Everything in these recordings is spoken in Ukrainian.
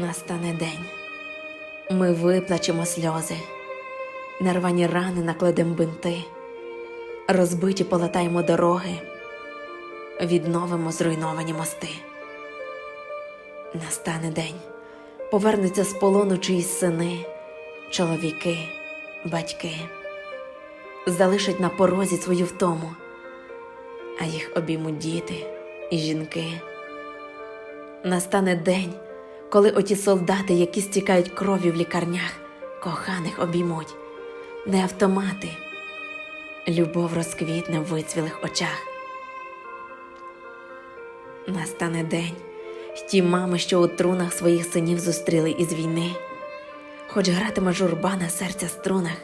Настане день. Ми виплачемо сльози, нарвані рани накладем бинти, розбиті полатаємо дороги, відновимо зруйновані мости. Настане день, повернуться з полону чиїсь сини, чоловіки, батьки, залишать на порозі свою втому, а їх обіймуть діти і жінки. Настане день, коли оті солдати, які стікають кров'ю в лікарнях, коханих обіймуть, не автомати, любов розквітне в вицвілих очах. Настане день, ті мами, що у трунах своїх синів зустріли із війни, хоч гратиме журба на серця струнах,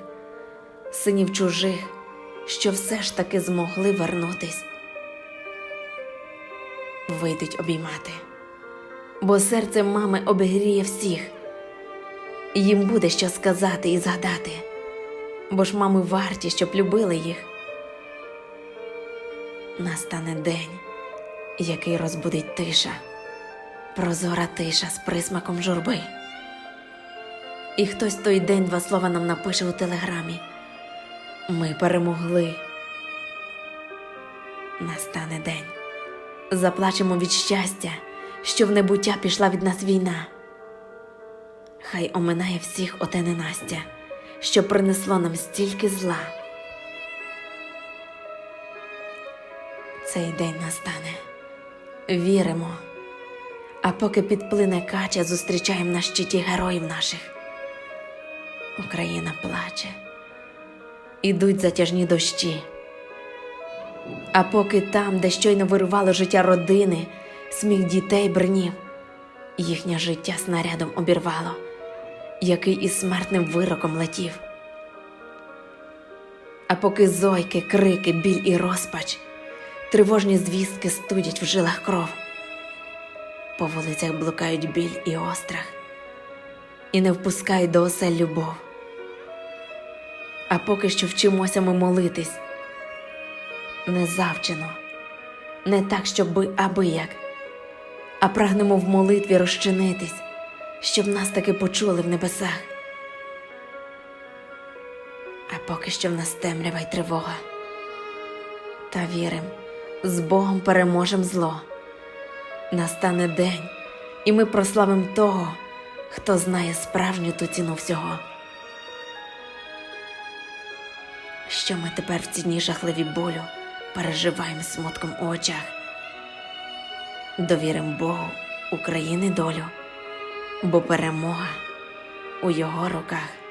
синів чужих, що все ж таки змогли вернутись, вийдуть обіймати бо серце мами обігріє всіх. Їм буде що сказати і згадати, бо ж мами варті, щоб любили їх. Настане день, який розбудить тиша, прозора тиша з присмаком журби. І хтось той день два слова нам напише у телеграмі. Ми перемогли. Настане день. Заплачемо від щастя, що в небуття пішла від нас війна. Хай оминає всіх оте ненастя, що принесло нам стільки зла. Цей день настане. Віримо. А поки підплине кача, зустрічаємо на щиті героїв наших. Україна плаче, ідуть затяжні дощі. А поки там, де щойно вирувало життя родини, сміх дітей бринів, їхнє життя снарядом обірвало, який із смертним вироком летів. А поки зойки, крики, біль і розпач, тривожні звістки студять в жилах кров, по вулицях блукають біль і острах, і не впускають до осель любов. А поки що вчимося ми молитись не завчено, не так, щоби аби як, а прагнемо в молитві розчинитись, щоб нас таки почули в небесах. А поки що в нас темрява й тривога. Та вірим, з Богом переможем зло. Настане день, і ми прославим того, хто знає справжню ту ціну всього. Що ми тепер в ці дні жахливі болю переживаємо смутком у очах. Довірим Богу України долю, бо перемога у його руках.